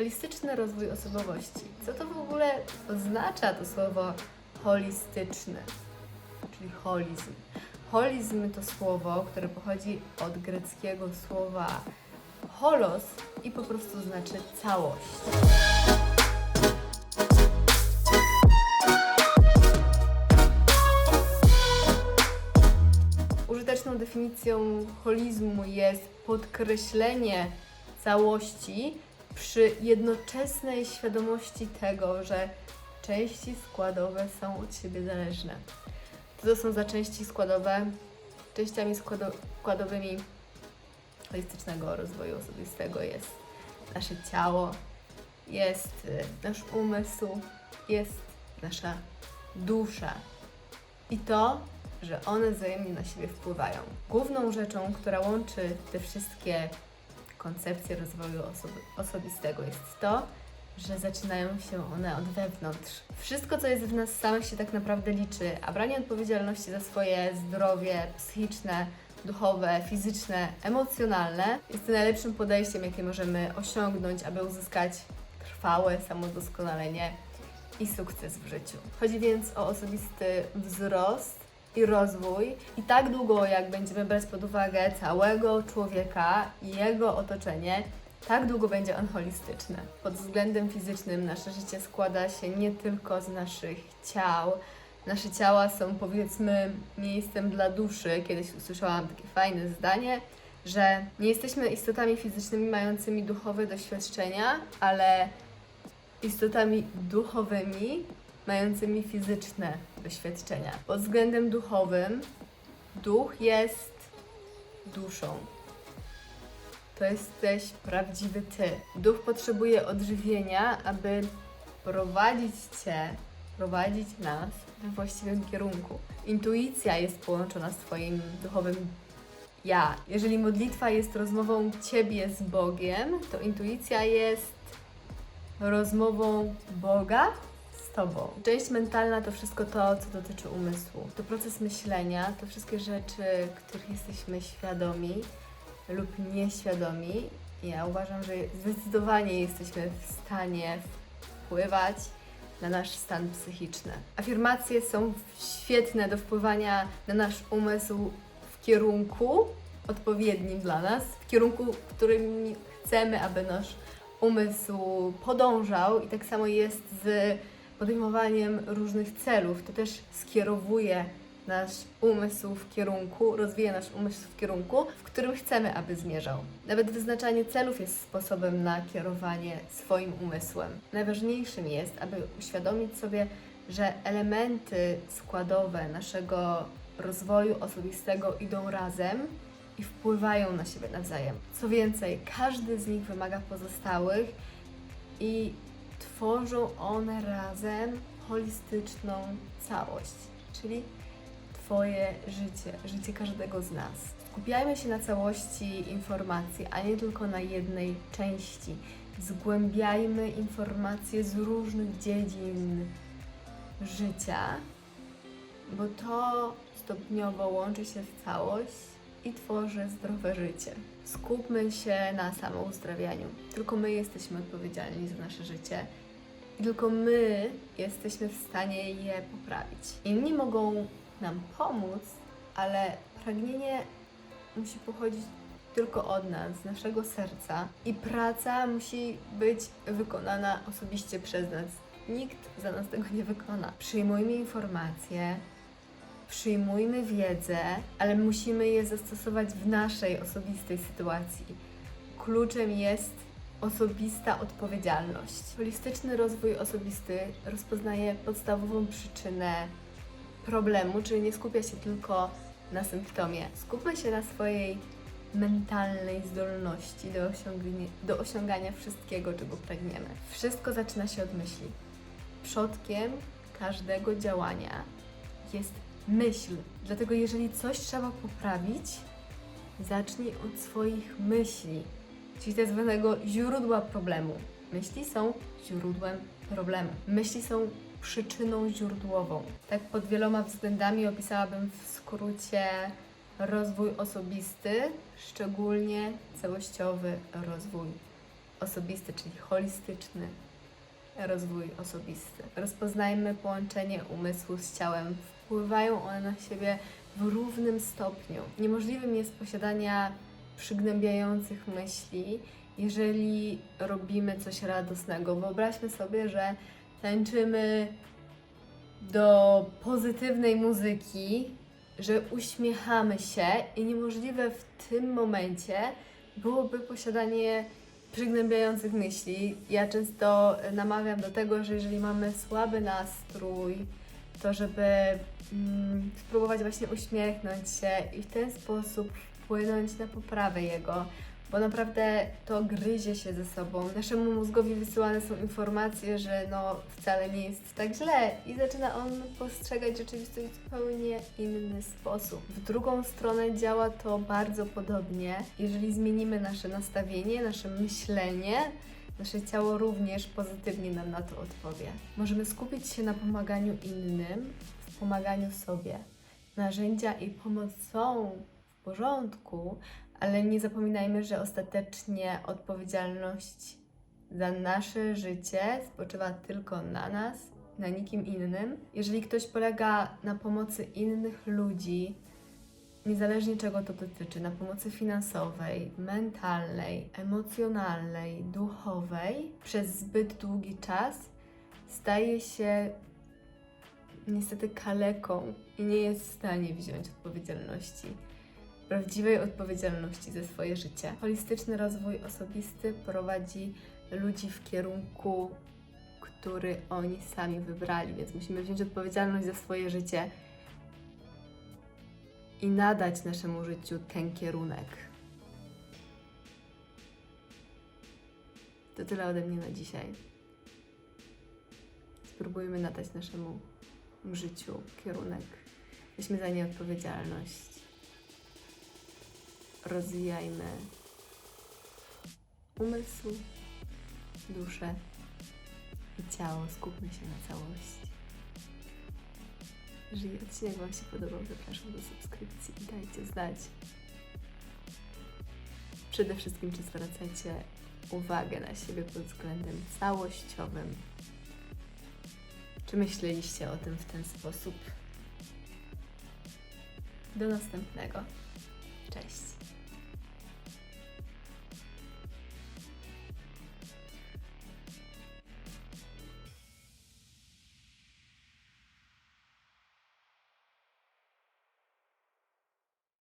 Holistyczny rozwój osobowości. Co to w ogóle oznacza to słowo holistyczny, czyli holizm? Holizm to słowo, które pochodzi od greckiego słowa holos i po prostu znaczy całość. Użyteczną definicją holizmu jest podkreślenie całości przy jednoczesnej świadomości tego, że części składowe są od siebie zależne. Co są za części składowe? Częściami składo- składowymi holistycznego rozwoju osobistego jest nasze ciało, jest y, nasz umysł, jest nasza dusza. I to, że one wzajemnie na siebie wpływają. Główną rzeczą, która łączy te wszystkie koncepcje rozwoju osobistego jest to, że zaczynają się one od wewnątrz. Wszystko, co jest w nas samych się tak naprawdę liczy, a branie odpowiedzialności za swoje zdrowie psychiczne, duchowe, fizyczne, emocjonalne jest najlepszym podejściem, jakie możemy osiągnąć, aby uzyskać trwałe samodoskonalenie i sukces w życiu. Chodzi więc o osobisty wzrost i rozwój i tak długo jak będziemy brać pod uwagę całego człowieka i jego otoczenie, tak długo będzie on holistyczny. Pod względem fizycznym nasze życie składa się nie tylko z naszych ciał. Nasze ciała są powiedzmy miejscem dla duszy. Kiedyś usłyszałam takie fajne zdanie, że nie jesteśmy istotami fizycznymi mającymi duchowe doświadczenia, ale istotami duchowymi mającymi fizyczne doświadczenia. Pod względem duchowym duch jest duszą. To jesteś prawdziwy ty. Duch potrzebuje odżywienia, aby prowadzić cię, prowadzić nas we właściwym kierunku. Intuicja jest połączona z twoim duchowym ja. Jeżeli modlitwa jest rozmową ciebie z Bogiem, to intuicja jest rozmową Boga z Tobą. Część mentalna to wszystko to, co dotyczy umysłu. To proces myślenia, to wszystkie rzeczy, których jesteśmy świadomi lub nieświadomi. Ja uważam, że zdecydowanie jesteśmy w stanie wpływać na nasz stan psychiczny. Afirmacje są świetne do wpływania na nasz umysł w kierunku odpowiednim dla nas, w kierunku, w którym chcemy, aby nasz umysł podążał i tak samo jest z podejmowaniem różnych celów. To też skierowuje nasz umysł w kierunku, rozwija nasz umysł w kierunku, w którym chcemy, aby zmierzał. Nawet wyznaczanie celów jest sposobem na kierowanie swoim umysłem. Najważniejszym jest, aby uświadomić sobie, że elementy składowe naszego rozwoju osobistego idą razem i wpływają na siebie nawzajem. Co więcej, każdy z nich wymaga pozostałych i tworzą one razem holistyczną całość, czyli Twoje życie, życie każdego z nas. Skupiajmy się na całości informacji, a nie tylko na jednej części. Zgłębiajmy informacje z różnych dziedzin życia, bo to stopniowo łączy się w całość i tworzy zdrowe życie. Skupmy się na samouzdrawianiu. Tylko my jesteśmy odpowiedzialni za nasze życie i tylko my jesteśmy w stanie je poprawić. Inni mogą nam pomóc, ale pragnienie musi pochodzić tylko od nas, z naszego serca i praca musi być wykonana osobiście przez nas. Nikt za nas tego nie wykona. Przyjmujmy informacje, przyjmujmy wiedzę, ale musimy je zastosować w naszej osobistej sytuacji. Kluczem jest osobista odpowiedzialność. Holistyczny rozwój osobisty rozpoznaje podstawową przyczynę problemu, czyli nie skupia się tylko na symptomie. Skupmy się na swojej mentalnej zdolności do osiągania, do osiągania wszystkiego, czego pragniemy. Wszystko zaczyna się od myśli. Przodkiem każdego działania jest myśl. Dlatego jeżeli coś trzeba poprawić, zacznij od swoich myśli, czyli tak zwanego źródła problemu. Myśli są źródłem problemu. Myśli są przyczyną źródłową. Tak pod wieloma względami opisałabym w skrócie rozwój osobisty, szczególnie całościowy rozwój osobisty, czyli holistyczny rozwój osobisty. Rozpoznajmy połączenie umysłu z ciałem. Wpływają one na siebie w równym stopniu. Niemożliwym jest posiadania przygnębiających myśli, jeżeli robimy coś radosnego. Wyobraźmy sobie, że tańczymy do pozytywnej muzyki, że uśmiechamy się i niemożliwe w tym momencie byłoby posiadanie przygnębiających myśli. Ja często namawiam do tego, że jeżeli mamy słaby nastrój, to żeby mm, spróbować właśnie uśmiechnąć się i w ten sposób wpłynąć na poprawę jego, bo naprawdę to gryzie się ze sobą. Naszemu mózgowi wysyłane są informacje, że no wcale nie jest tak źle i zaczyna on postrzegać rzeczywistość w zupełnie inny sposób. W drugą stronę działa to bardzo podobnie. Jeżeli zmienimy nasze nastawienie, nasze myślenie, nasze ciało również pozytywnie nam na to odpowie. Możemy skupić się na pomaganiu innym, w pomaganiu sobie. Narzędzia i pomoc są w porządku, ale nie zapominajmy, że ostatecznie odpowiedzialność za nasze życie spoczywa tylko na nas, na nikim innym. Jeżeli ktoś polega na pomocy innych ludzi, niezależnie czego to dotyczy, na pomocy finansowej, mentalnej, emocjonalnej, duchowej, przez zbyt długi czas, staje się niestety kaleką i nie jest w stanie wziąć odpowiedzialności prawdziwej odpowiedzialności za swoje życie. Holistyczny rozwój osobisty prowadzi ludzi w kierunku, który oni sami wybrali, więc musimy wziąć odpowiedzialność za swoje życie i nadać naszemu życiu ten kierunek. To tyle ode mnie na dzisiaj. Spróbujmy nadać naszemu życiu kierunek. Weźmy za nie odpowiedzialność rozwijajmy umysł, duszę i ciało. Skupmy się na całości. Jeżeli odcinek Wam się podobał, zapraszam do subskrypcji i dajcie znać. Przede wszystkim, czy zwracacie uwagę na siebie pod względem całościowym. Czy myśleliście o tym w ten sposób? Do następnego. Cześć.